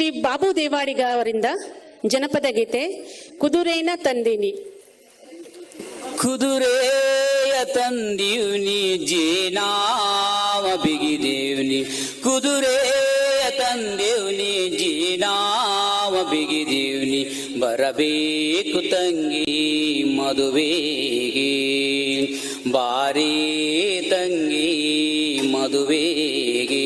ಶ್ರೀ ಬಾಬು ದೇವಾಡಿಗ ಅವರಿಂದ ಜನಪದ ಗೀತೆ, ಕುದುರೇನ ತಂದಿನಿ ಕುದುರೆಯ ತಂದಿಯುನಿ ಜೀನಾವ ಬಿಗಿದೇವ್ನಿ. ಕುದುರೆಯ ತಂದೇವ್ನಿ, ಜೀನಾವ ಬಿಗಿದೇವ್ನಿ. ಬರಬೇಕು ತಂಗಿ, ಮದುವೆಗೆ. ಬಾರಿ ತಂಗಿ, ಮದುವೆಗೆ.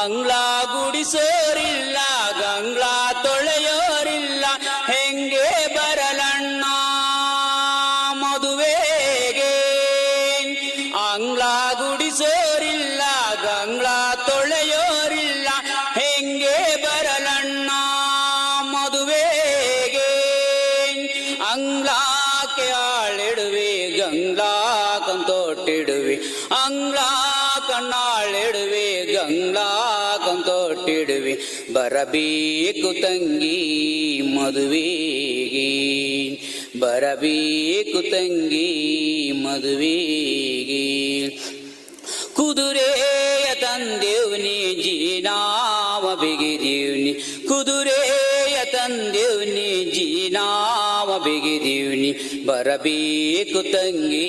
ಅಂಗ್ಲ ಗುಡಿಸೋರಿಲ್ಲ ಗಂಗ್ಲ ತೊಳೆಯೋರಿಲ್ಲ. ಹೆಂಗೆ ಬರಲಣ್ಣ ಮದುವೆಗೆ? ಅಂಗ್ಲ ಗುಡಿಸೋರಿಲ್ಲ ಗಂಗ್ಲ ತೊಳೆಯೋರಿಲ್ಲ. ಹೆಂಗೆ ಬರಲಣ್ಣ ಮದುವೆಗೆ? ಅಂಗ್ಲಾಕೆ ಆಳಿಡುವೆ, ಗಂಗ್ಲಾ ಕಂತೋಟಿಡುವೆ ಅಂಗ್ಲಾ ಕಣ್ಣಾಳಿಡುವೆ ಗಂಗ್ಲಾ ಕಂತೋಟಿಡುವೆ ಬರಬೇಕು ತಂಗಿ ಮದುವೆಗೆ ಬರಬೇಕು ತಂಗಿ ಮದುವೆಗೆ ಕುದುರೆಯ ತಂದೆವ್ನಿ ಜೀನಾವ ಬಿಗಿದೀವ್ನಿ ಕುದುರೆಯ ತಂದೆವ್ನಿ ಜೀನಾವ ಬಿಗಿದೀವ್ನಿ ಬರಬೇಕು ತಂಗಿ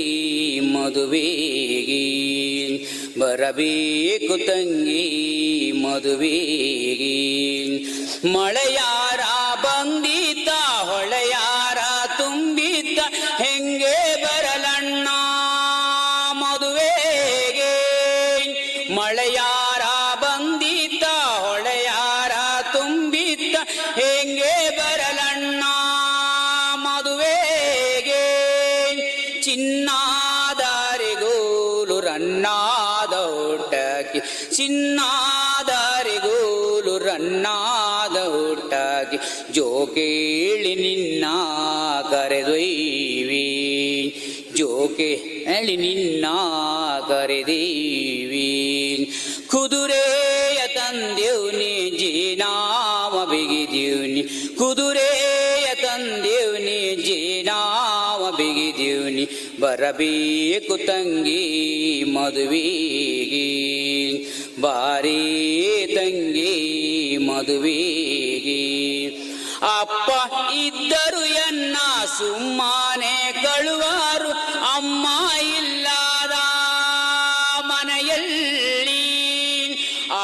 ಮದುವೆಗೆ ಬರಬೇಕು ತಂಗಿ ಮದುವೆಗೆ ಮಳೆಯಾರ ಬಂದಿದ್ದ ಹೊಳೆಯಾರ ತುಂಬಿದ್ದ ಹೆಂಗೆ ಬರಲಣ್ಣ ಮದುವೆಗೆ ಮಳೆಯಾರ ರನ್ನಾದೌಟಕಿ, ಚಿನ್ನಾದಾರಿಗೋಲು ರನ್ನಾದ ಊಟಕ್ಕೆ ಜೋಕೇಳಿ ನಿನ್ನ ಕರೆದೊಯ್ವಿ ಜೋಕೆ ಹೇಳಿ ನಿನ್ನ ಕರೆದೀವಿ. ಕುದುರೆಯ ತಂದೆವ್ನಿ ಜೀನಾಮ ಬಿಗಿದೀವ್ನಿ ಕುದುರೆಯ ಜೀನಾವ ಬಿಗಿದೀವ್ನಿ ಬರಬೇಕು ತಂಗಿ ಮದುವೆಗೆ. ಬಾರಿ ತಂಗಿ ಮದುವೆಗೆ. ಅಪ್ಪ ಇದ್ದರು ಎನ್ನ ಸುಮ್ಮನೆ ಕಳುವಾರು, ಅಮ್ಮ ಇಲ್ಲದ ಮನೆಯಲ್ಲಿ.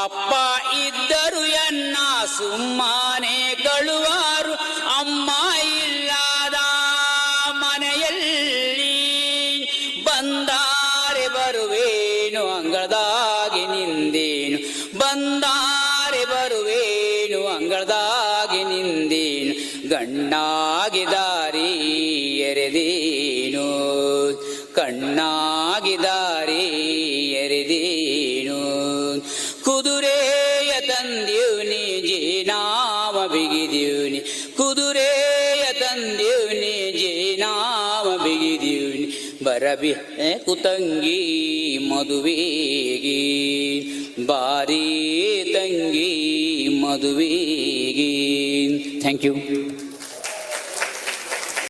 ಅಪ್ಪ ಇದ್ದರು ಎನ್ನ ಸುಮ್ಮನೆ ಕಳುವಾರು, ಅಮ್ಮ ಬರುವೇನು, ಅಂಗಳದಾಗಿ ನಿಂದೇನು. ಬಂದಾರೆ ಬರುವೇನು, ಅಂಗಳದಾಗಿ ನಿಂದೇನು. ಗಣ್ಣಾಗಿ ದಾರಿ ಎರೆದೇನು. ಕಣ್ಣಾಗಿ ದಾರಿ ಎರೆದೇನು. ಕುದುರೆಯ ತಂದೀವ್ನಿ ಜೀನಾವ ಬಿಗಿದೀವ್ನಿ ಕುದುರೆಯ ಜೀನಾವ ಬಿಗಿದೀವ್ನಿ ಬರಬಿ ಕುತಂಗಿ ಮದುವೆಗೆ ಬಾರಿ ತಂಗಿ ಮದುವೆಗೆ ಥ್ಯಾಂಕ್ ಯು